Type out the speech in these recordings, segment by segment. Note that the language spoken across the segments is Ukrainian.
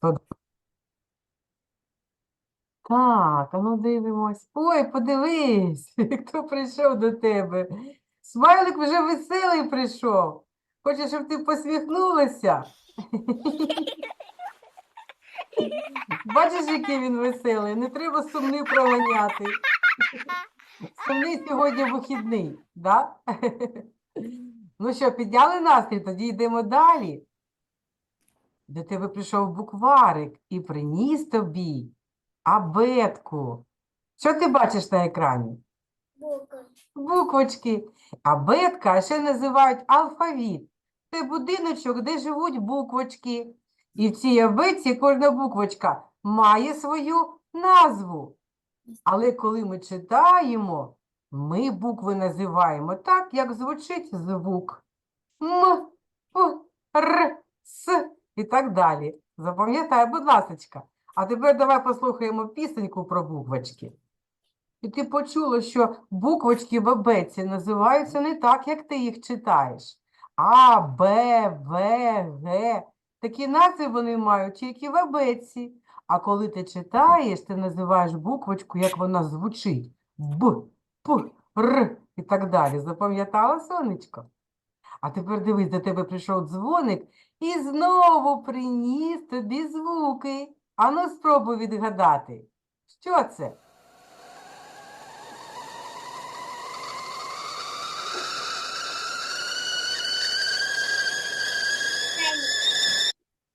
Так, а ну дивимось. Ой, подивись, хто прийшов до тебе. Смайлик вже веселий прийшов. Хоче, щоб ти посміхнулася. Бачиш, який він веселий, не треба сумний проганяти. Сумний сьогодні вихідний, да? Ну що, підняли настрій, тоді йдемо далі. До тебе прийшов букварик і приніс тобі абетку. Що ти бачиш на екрані? Бука. Буквочки. Абетка ще називають алфавіт. Це будиночок, де живуть буквочки. І в цій абетці кожна буквочка має свою назву. Але коли ми читаємо, ми букви називаємо так, як звучить звук. М, П, Р, С і так далі. Запам'ятай, будь ласочка. А тепер давай послухаємо пісеньку про буквочки. І ти почула, що буквочки в абетці називаються не так, як ти їх читаєш. А, Б, В, Г. Такі назви вони мають тільки в абетці. А коли ти читаєш, ти називаєш буквочку, як вона звучить. Б, П, Р і так далі. Запам'ятала, сонечко? А тепер дивись, до тебе прийшов дзвоник і знову приніс тобі звуки. Ану, спробуй відгадати. Що це?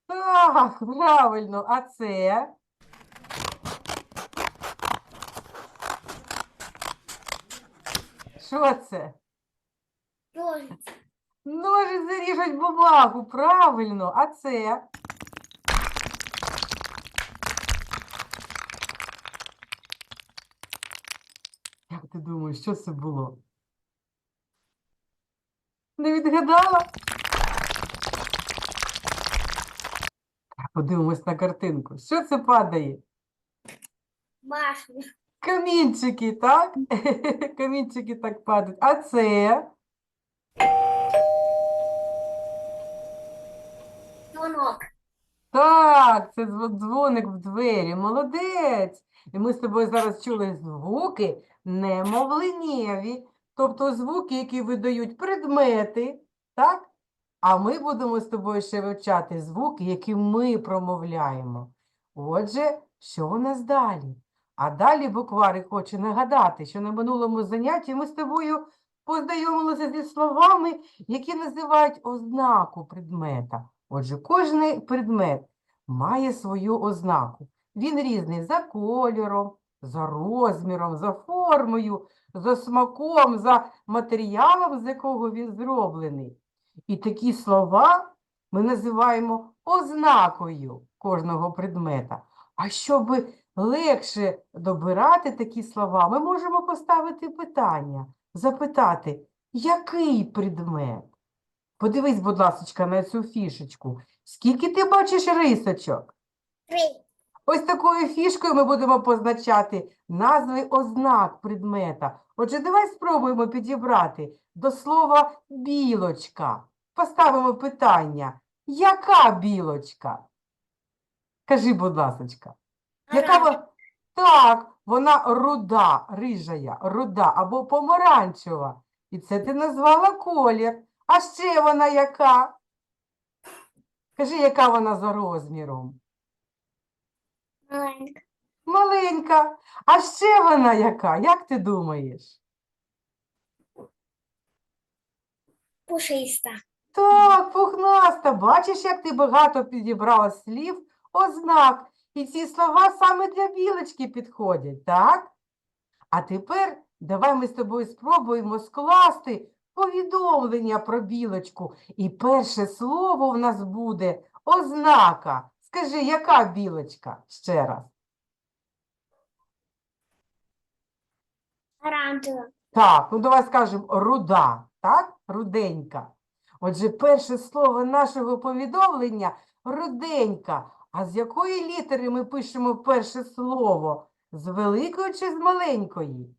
Так, правильно, а це? Що це? Ножиці. Ножиці ріжуть бумагу, правильно, а це? Як ти думаєш, що це було? Не відгадала? Подивимось на картинку. Що це падає? Башня. Камінчики, так? Камінчики так падають. А це? Так, це дзвоник в двері. Молодець. І ми з тобою зараз чули звуки немовленєві, тобто звуки, які видають предмети, так? А ми будемо з тобою ще вивчати звуки, які ми промовляємо. Отже, що у нас далі? А далі букварик хоче нагадати, що на минулому занятті ми з тобою познайомилися зі словами, які називають ознаку предмета. Отже, кожний предмет має свою ознаку. Він різний за кольором, за розміром, за формою, за смаком, за матеріалом, з якого він зроблений. І такі слова ми називаємо ознакою кожного предмета. А щоб легше добирати такі слова, ми можемо поставити питання, запитати, який предмет? Подивись, будь ласочка, на цю фішечку. Скільки ти бачиш рисочок? Три. Ось такою фішкою ми будемо позначати назви ознак предмета. Отже, давай спробуємо підібрати до слова білочка. Поставимо питання. Яка білочка? Кажи, будь ласочка. Яка вона? Так, вона руда, рижая, руда або помаранчева. І це ти назвала колір. А ще вона яка? Кажи, яка вона за розміром? Маленька. Маленька. А ще вона яка? Як ти думаєш? Пушиста. Так, пухнаста. Бачиш, як ти багато підібрала слів, ознак. І ці слова саме для білочки підходять, так? А тепер давай ми з тобою спробуємо скласти повідомлення про білочку. І перше слово в нас буде ознака. Скажи, яка білочка? Ще раз. Оранжева. Так, ну давай скажемо руда, так? Руденька. Отже, перше слово нашого повідомлення руденька. А з якої літери ми пишемо перше слово? З великої чи з маленької?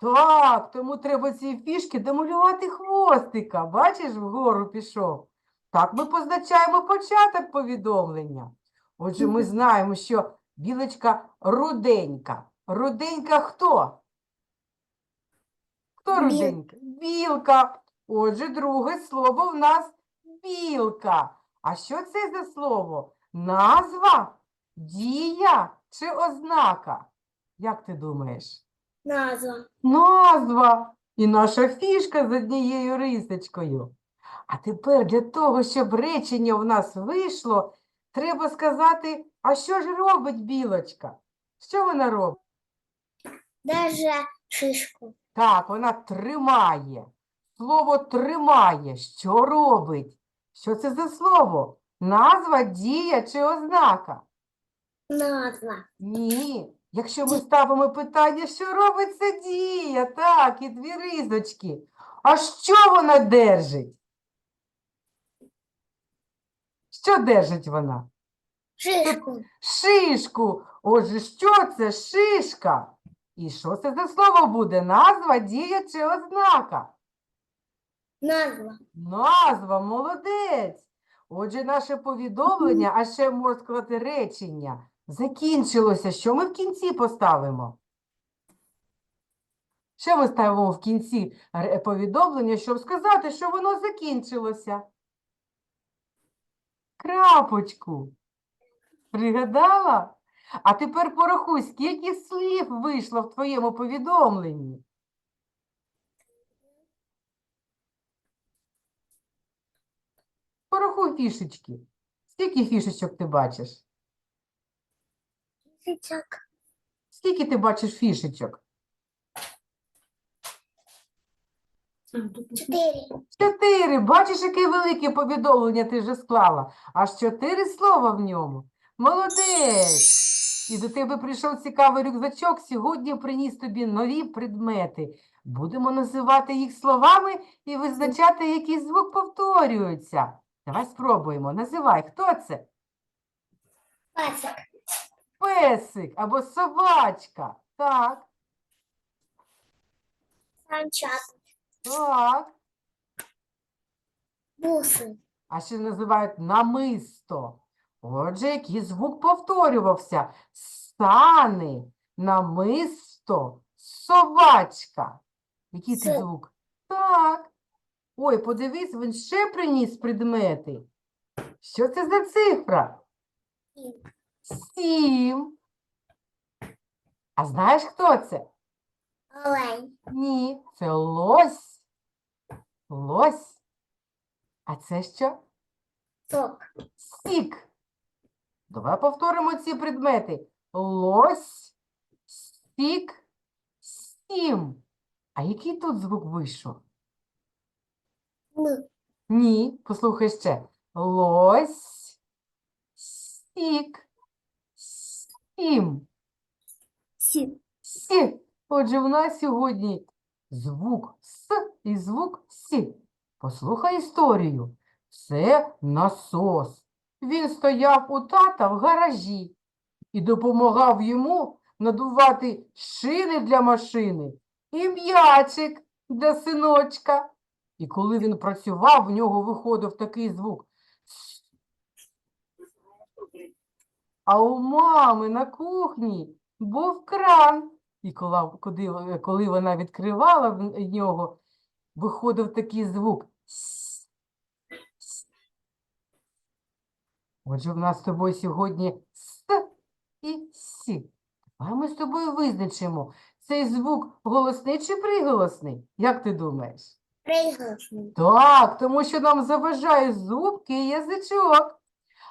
Так, тому треба ці фішки домалювати хвостика. Бачиш, вгору пішов. Так ми позначаємо початок повідомлення. Отже, ми знаємо, що білочка руденька. Руденька хто? Хто руденька? Білка. Отже, друге слово в нас білка. А що це за слово? Назва, дія чи ознака? Як ти думаєш? Назва. Назва і наша фішка з однією рисочкою. А тепер для того, щоб речення в нас вийшло, треба сказати, а що ж робить білочка? Що вона робить? Даже шишку. Так, вона тримає. Слово тримає. Що робить? Що це за слово? Назва, дія чи ознака? Назва. Ні. Якщо ми ставимо питання, що робить ця дія? Так, і дві ризочки. А що вона держить? Що держить вона? Шишку. Шишку. Отже, що це шишка? І що це за слово буде? Назва, дія чи ознака? Назва. Назва, молодець. Отже, наше повідомлення, а ще можна сказати речення, закінчилося. Що ми в кінці поставимо? Що ми ставимо в кінці повідомлення, щоб сказати, що воно закінчилося? Крапочку. Пригадала? А тепер порахуй, скільки слів вийшло в твоєму повідомленні? Порахуй фішечки. Скільки фішечок ти бачиш? Шишок. Скільки ти бачиш фішечок? Чотири. Чотири. Бачиш, яке велике повідомлення ти вже склала? Аж чотири слова в ньому. Молодець! І до тебе прийшов цікавий рюкзачок. Сьогодні приніс тобі нові предмети. Будемо називати їх словами і визначати, який звук повторюється. Давай спробуємо. Називай, хто це? Пасик. Песик або собачка. Так, так. Буси. а ще називають намисто. Отже, який звук повторювався? Сани, намисто, собачка. Який це Це- звук? Так. Ой, подивись, він ще приніс предмети. Що це за цифра? Сім. Сім. А знаєш, хто це? Олень. Ні, це лось. Лось. А це що? Сок. Сік. Давай повторимо ці предмети. Лось, сік, сім. А який тут звук вийшов? Н. Ні, послухай ще. Лось, сік, сім. Сім. Сі. Отже, в нас сьогодні звук С і звук Сі. Послухай історію. Це насос. Він стояв у тата в гаражі і допомагав йому надувати шини для машини і м'ячик для синочка. І коли він працював, в нього виходив такий звук. «С». А у мами на кухні був кран. І коли, коли вона відкривала в нього, виходив такий звук. Отже, в нас з тобою сьогодні С і Сі. А ми з тобою визначимо, цей звук голосний чи приголосний? Як ти думаєш? Приголосний. Так, тому що нам заважає зубки і язичок.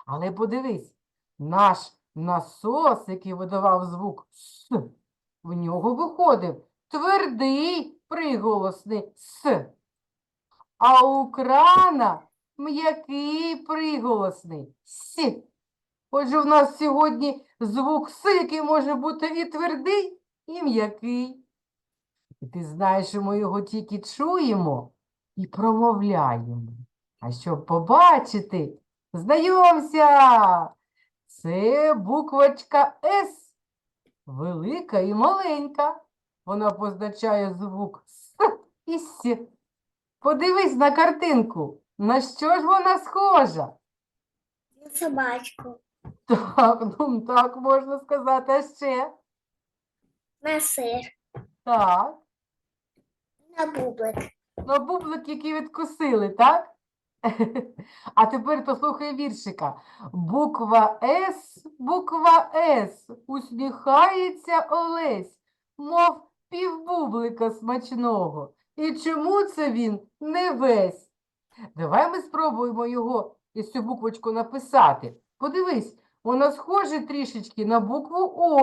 Але подивись, наш насос, який видавав звук С, в нього виходив твердий приголосний С. А у крана м'який приголосний С. Отже, в нас сьогодні звук С, який може бути і твердий, і м'який. І ти знаєш, що ми його тільки чуємо і промовляємо. А щоб побачити, знайомся! Це буквочка С, велика і маленька. Вона позначає звук С і С. Подивись на картинку. На що ж вона схожа? На собачку. Так, ну так можна сказати, а ще. На сир. Так. На бублик. На бублик, який відкусили, так? А тепер послухай віршика. Буква С, буква С, усміхається Олесь, мов півбублика смачного. І чому це він не весь? Давай ми спробуємо його із цю буквочку написати. Подивись, вона схожа трішечки на букву О,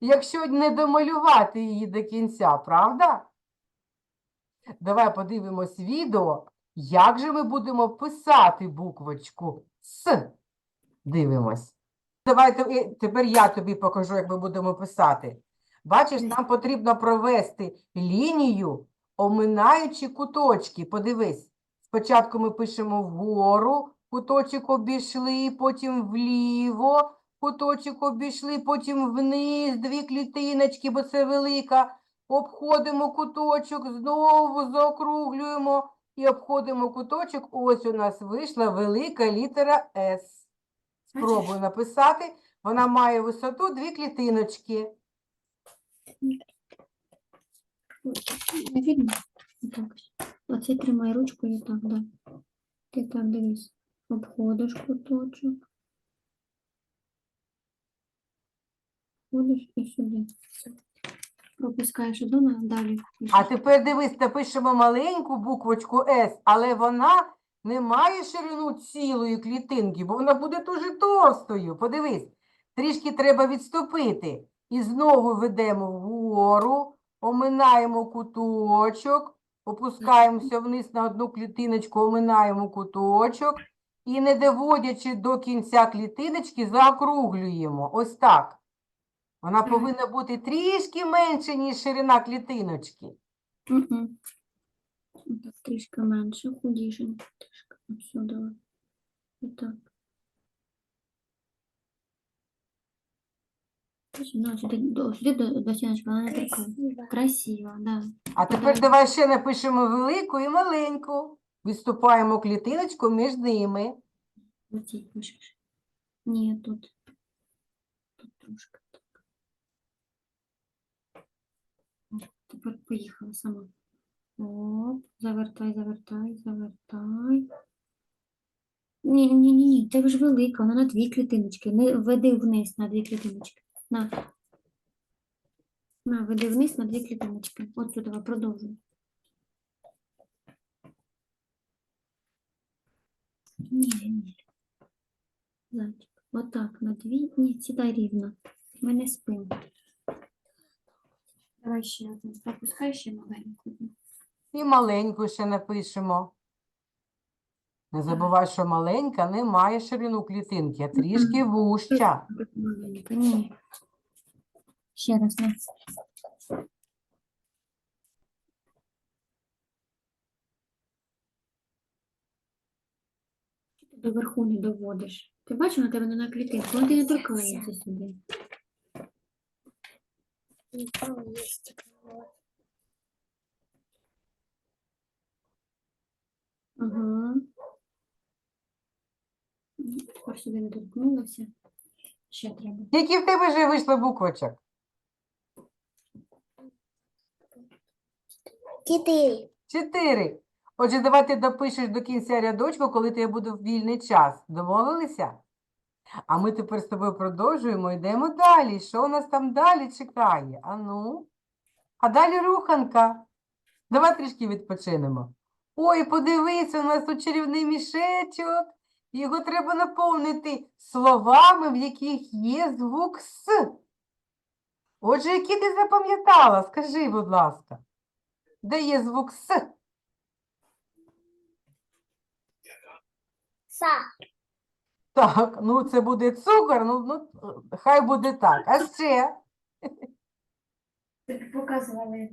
якщо не домалювати її до кінця, правда? Давай подивимось відео, як же ми будемо писати буквочку С. Дивимось. Давай те- е, тепер я тобі покажу, як ми будемо писати. Бачиш, нам потрібно провести лінію, оминаючи куточки. Подивись. Спочатку ми пишемо вгору, куточок обійшли, потім вліво, куточок обійшли, потім вниз, дві клітиночки, бо це велика. Обходимо куточок, знову заокруглюємо і обходимо куточок. Ось у нас вийшла велика літера С. Спробую написати. Вона має висоту дві клітиночки. Не видно? Так. Оце тримай ручкою так, да. Ти так дивись. Обходиш куточок. Ходиш і сюди. Пропускаєш одну, на- далі. А тепер дивись, напишемо маленьку буквочку С, але вона не має ширину цілої клітинки, бо вона буде дуже товстою. Подивись, трішки треба відступити. І знову ведемо вгору, оминаємо куточок, опускаємося вниз на одну клітиночку, оминаємо куточок. І не доводячи до кінця клітиночки, заокруглюємо. Ось так. Вона повинна бути трішки менше, ніж ширина клітиночки. Так, трішки менше, худішенько. Трішки. Ну, до, сюди до, до стіночки, вона не торкає. Красиво. Да. А тепер давай ще напишемо велику і маленьку. Відступаємо клітиночку між ними. Пишеш. Ні, тут. Тут трошки так. О, Тепер поїхала сама. Оп, завертай, завертай, завертай. Ні, ні, ні, це ж велика, вона на дві клітиночки. Не веди вниз на дві клітиночки. На. На, веди вниз на дві клітиночки. От сюди, продовжуй. Ні, ні. Зайчик. Отак, на дві. Ні, сідай рівно. Ми не спимо. Давай ще одну. Пропускай ще маленьку. І маленьку ще напишемо. Не забувай, що маленька не має ширину клітинки, а трішки вужча. Маленька, ні. Ще раз. На. Ти до верху не доводиш. Ти бачиш, на тебе не на клітинку, вона ти не торкається сюди. И там есть вот. Ага. Тепер сюди не торкнулася. Ще треба. Які в тебе вже вийшли буквочок? Четыре. Чотири. Отже, давай ти допишеш до кінця рядочку, коли тебе буде вільний час. Домовилися? А ми тепер з тобою продовжуємо, йдемо далі. Що у нас там далі чекає? А ну? А далі руханка. Давай трішки відпочинемо. Ой, подивися, у нас тут чарівний мішечок. Його треба наповнити словами, в яких є звук С. Отже, які ти запам'ятала? Скажи, будь ласка, де є звук С? Са. Так, ну це буде цукор, ну, ну хай буде так. А ще показували.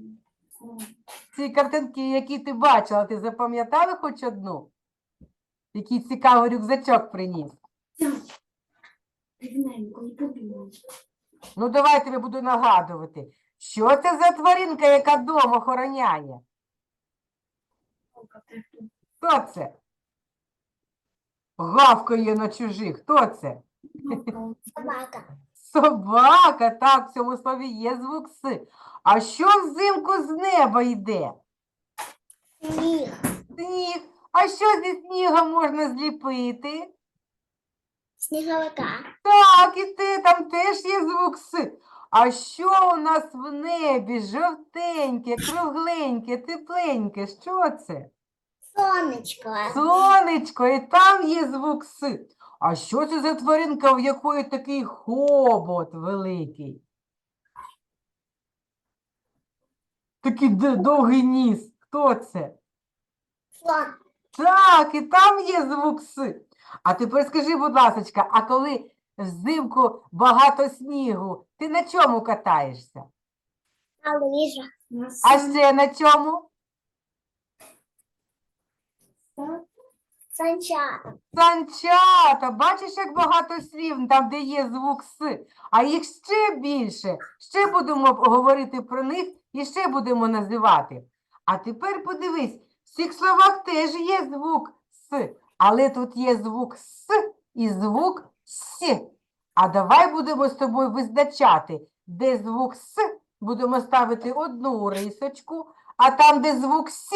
ці картинки, які ти бачила, ти запам'ятала хоч одну? Який цікавий рюкзачок приніс. Рівненько, не подумай. Ну, давай я тобі буду нагадувати. Що це за тваринка, яка дом охороняє? Хто це? Гавкає на чужих? Хто це? Собака. Собака, так, в цьому слові є звук С. А що взимку з неба йде? Сніг. Сніг. А що зі снігу можна зліпити? Сніговика. Так, і те, там теж є звук С. А що у нас в небі? Жовтеньке, кругленьке, тепленьке. Що це? Сонечко. Сонечко, і там є звук С. А що це за тваринка, в якої такий хобот великий? Такий довгий ніс. Хто це? Слон. Так, і там є звук С. А тепер скажи, будь ласочка, а коли взимку багато снігу, ти на чому катаєшся? На лижах. А ще на чому? Санчата. Санчата, бачиш, як багато слів там, де є звук С, а їх ще більше. Ще будемо говорити про них і ще будемо називати. А тепер подивись, в цих словах теж є звук С, але тут є звук С і звук С. А давай будемо з тобою визначати, де звук С, будемо ставити одну рисочку, а там, де звук С,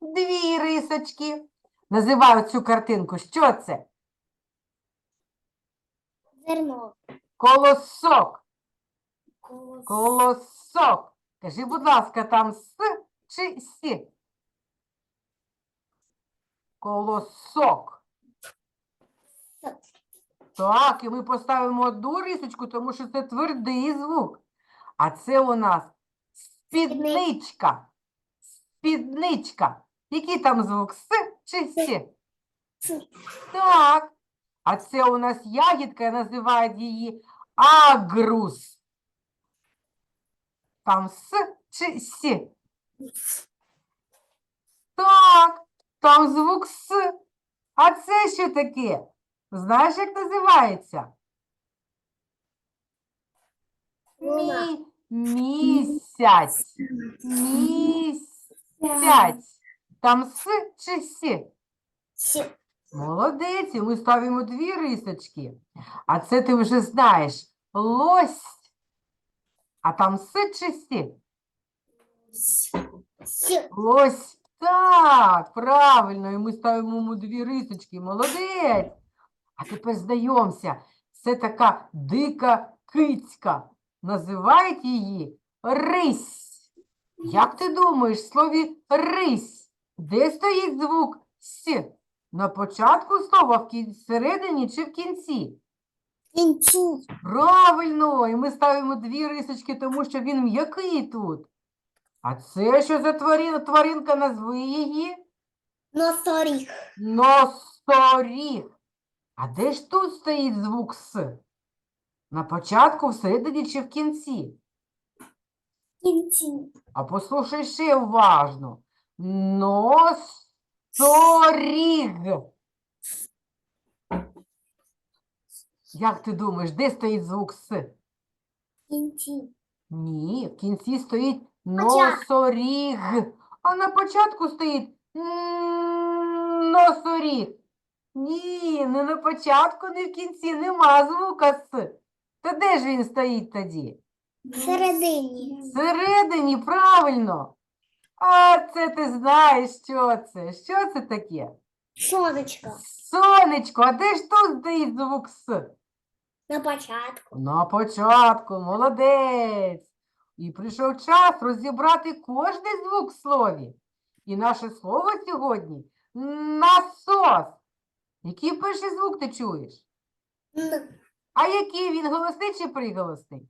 дві рисочки. Називаю цю картинку. Що це? Зерно. Колосок. Колос. Колосок. Кажи, будь ласка, там с чи сі? Колосок. С. Так, і ми поставимо одну рисочку, тому що це твердий звук. А це у нас спідничка. Спідничка. Який там звук? С чи сі? С. Так. А це у нас ягідка, називають її агрус. Там с чи сі? Так, там звук с. А це що таке? Знаєш, як називається? Луна. Мі... Місяць. Місяць. Там с чи сі? С. Молодець, і ми ставимо дві рисочки. А це ти вже знаєш. Лось. А там с чи сі? С. Лось. Так, правильно. І ми ставимо йому дві рисочки. Молодець. А тепер знайомся. Це така дика кицька. Називають її рись. Як ти думаєш, в слові рись, де стоїть звук с? На початку слова, в кін- всередині чи в кінці? Кінці. Правильно, і ми ставимо дві рисочки, тому що він м'який тут. А це що за тварина? Тваринка, назви її Носоріг. носоріг. А де ж тут стоїть звук С? На початку, всередині чи в кінці? Кінці. А послухай ще уважно. Носоріг. Як ти думаєш, де стоїть звук С? Кінці. Ні, в кінці стоїть носоріг. А на початку стоїть носоріг. Ні, не на початку, не в кінці, нема звука С. Та де ж він стоїть тоді? Всередині. Всередині, правильно. А це ти знаєш, що це? Що це таке? Сонечко. Сонечко, а де ж тут стоїть звук С? На початку. На початку, молодець. І прийшов час розібрати кожний звук в слові. І наше слово сьогодні насос. Який перший звук ти чуєш? Н. А який він голосний чи приголосний?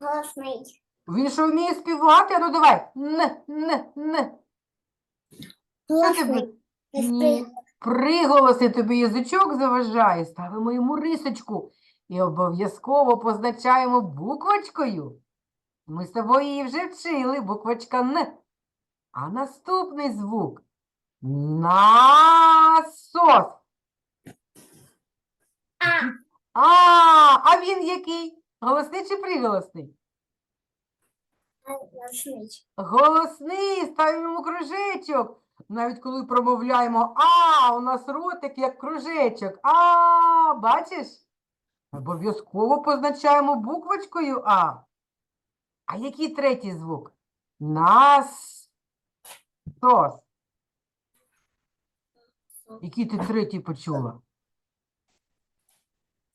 Голосний. Він що вміє співати? А Ну давай. Н, н, н. Що ти Ні. Приголоси тобі язичок заважає, ставимо йому рисочку і обов'язково позначаємо буквочкою. Ми з тобою її вже вчили, буквочка Н. А наступний звук насос. А. А, а він який? Голосний чи приголосний? Голосний. Ставимо кружечок. Навіть коли промовляємо А, у нас ротик як кружечок. А, бачиш? Обов'язково позначаємо буквочкою А. А який третій звук? Нас. Сос. Який ти третій почула?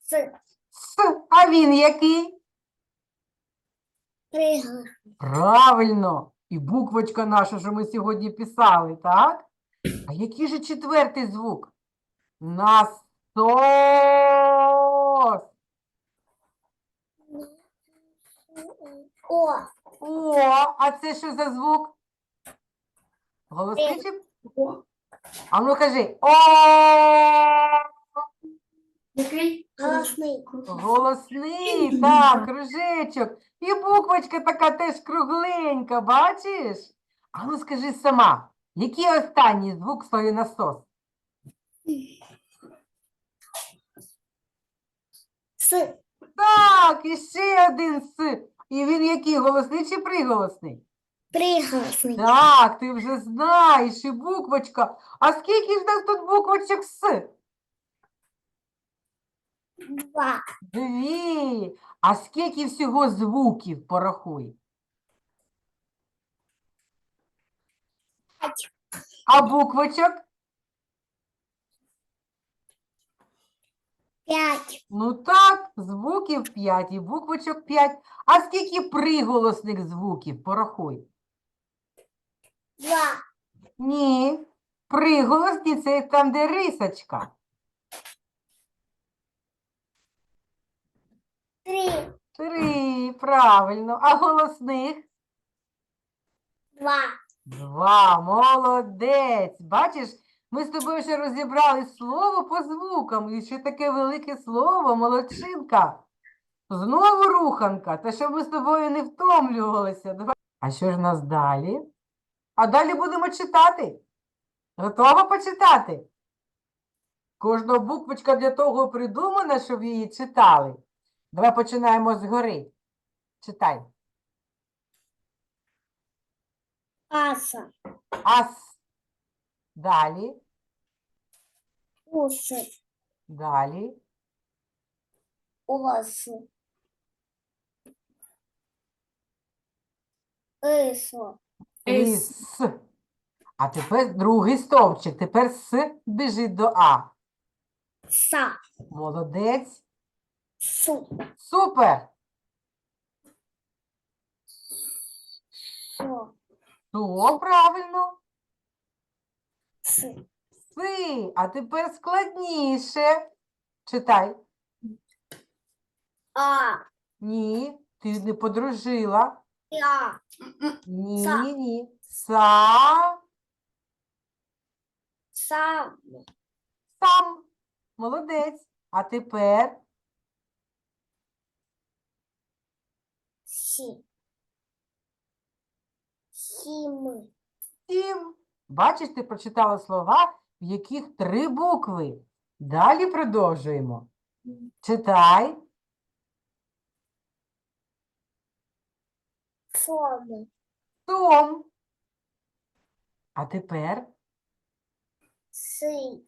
С. С. А він який? Правильно. І буквочка наша, що ми сьогодні писали, так? А який же четвертий звук? Насос. О. О, а це що за звук? Голосний чи? А ну кажи. О! Який? Голосний. Голосний, так, кружечок. І буквочка така теж кругленька, бачиш? А ну скажи сама, який останній звук слові насос? С. Так, і ще один с. І він який голосний чи приголосний? Приголосний. Так, ти вже знаєш, і буквочка. А скільки ж нас тут буквочок с? Два. Дві. А скільки всього звуків порахуй? П'ять. А буквочок? П'ять. Ну так, звуків 5 і буквочок 5. А скільки приголосних звуків? Порахуй. Два. Ні. Приголосні це там, де рисочка. Три. Три, правильно. А голосних? Два. Два. Молодець. Бачиш, ми з тобою ще розібрали слово по звукам. І ще таке велике слово, молодчинка. Знову руханка. Та щоб ми з тобою не втомлювалися. Давай. А що ж в нас далі? А далі будемо читати. Готова почитати? Кожна буквочка для того придумана, щоб її читали. Давай починаємо згори. Читай. Аса. Ас. Далі. Уси. Далі. Оси. Исо. Ліс. А тепер другий стовпчик. Тепер С біжить до А. Са. Молодець. Су. Супер. Со. То правильно. С. Си. А тепер складніше. Читай. А. Ні, ти не подружила. Я. Ні, Са. ні, ні. Са. Сам. Сам. Молодець. А тепер Сі. Сім. сім. Бачиш, ти прочитала слова, в яких три букви. Далі продовжуємо. Читай. Сом. Том. А тепер Си.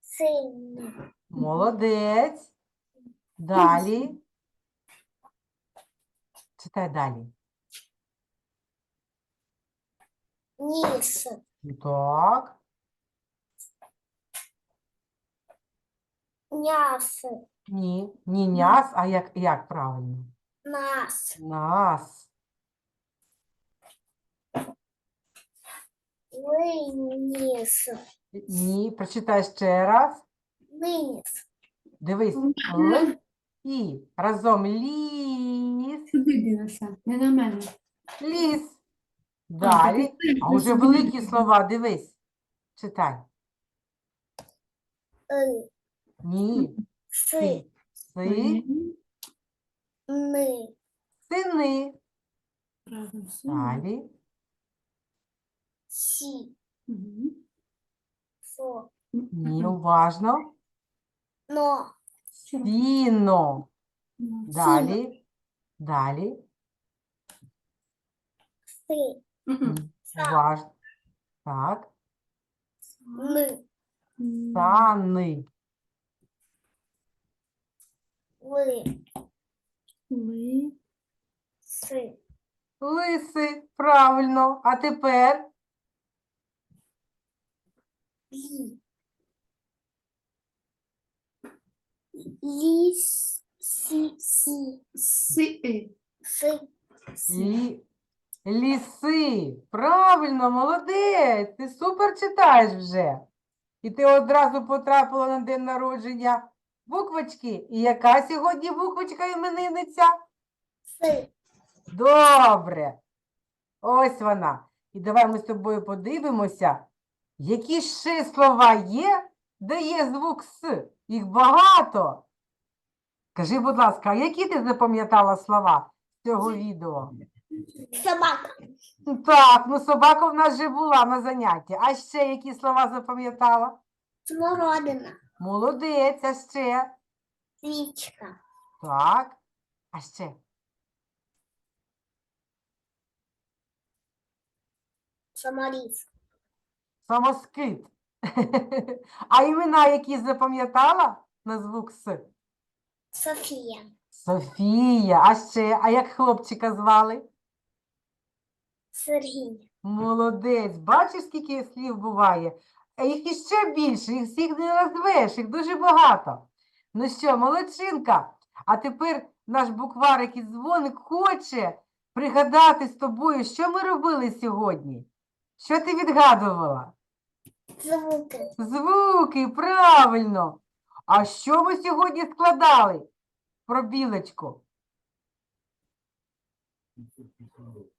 Син. молодець. Далі. Читай далі. Ніс. Так. Няс. Ні, ні няс, а як, як правильно? Нас. Нас. Виніс. Ні, прочитай ще раз. Виніс. Дивись. Л і разом ліс. Сюди дивися, не на мене. Ліс. Далі. А вже великі слова, дивись. Читай. И. Ні. Си. Си. Ни. Сини. Далі. Сі. Мгм. Со. Ні, уважно. Но. Сіно. Далі. Далі. Си. Мгм. Так. Ни. М, Сани. Ли. Ли. Си. Лиси. Правильно. А тепер Лі. Ліс. Сі. Сі. Си. Си. лі... ліси. Правильно, молодець. Ти супер читаєш вже. І ти одразу потрапила на день народження буквочки. І яка сьогодні буквочка іменинниця? Си. Добре. Ось вона. І давай ми з тобою подивимося, які ще слова є, де є звук С. Їх багато. Скажи, будь ласка, а які ти запам'ятала слова з цього відео? Собака. Так, ну собака в нас вже була на занятті. А ще які слова запам'ятала? Смородина. Молодець, а ще. Свічка. Так. А ще. Саморіз. Самоскид. А імена які запам'ятала на звук С? Софія. Софія. А ще, а як хлопчика звали? Сергій. Молодець. Бачиш, скільки слів буває? А їх іще більше, їх всіх не назвеш, їх дуже багато. Ну що, молодчинка, а тепер наш букварик і дзвоник хоче пригадати з тобою, що ми робили сьогодні. Що ти відгадувала? Звуки. Звуки, правильно. А що ми сьогодні складали про білочку?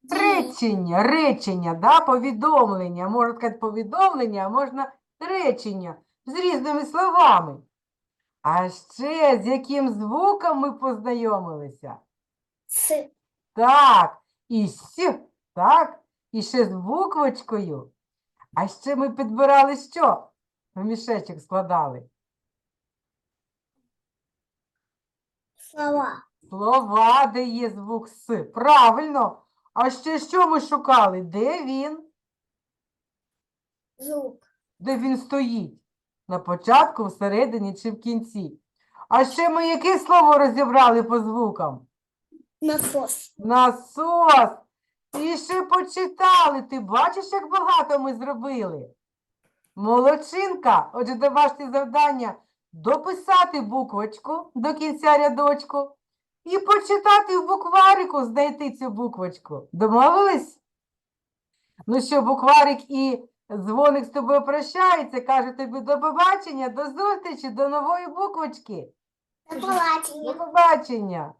Речення, речення, да, повідомлення. Можна сказати повідомлення, а можна речення з різними словами. А ще з яким звуком ми познайомилися? С. Так, і с, так, і ще з буквочкою. А ще ми підбирали що? В мішечок складали. Слова. Слова, де є звук С. Правильно. А ще що ми шукали? Де він? Звук. Де він стоїть? На початку, всередині чи в кінці? А ще ми яке слово розібрали по звукам? Насос. Насос. І ще почитали. Ти бачиш, як багато ми зробили? Молодчинка. Отже, домашнє завдання дописати буквочку до кінця рядочку і почитати в букварику, знайти цю буквочку. Домовились? Ну що, букварик і дзвоник з тобою прощаються, каже тобі до побачення, до зустрічі, до нової буквочки. До побачення. До побачення.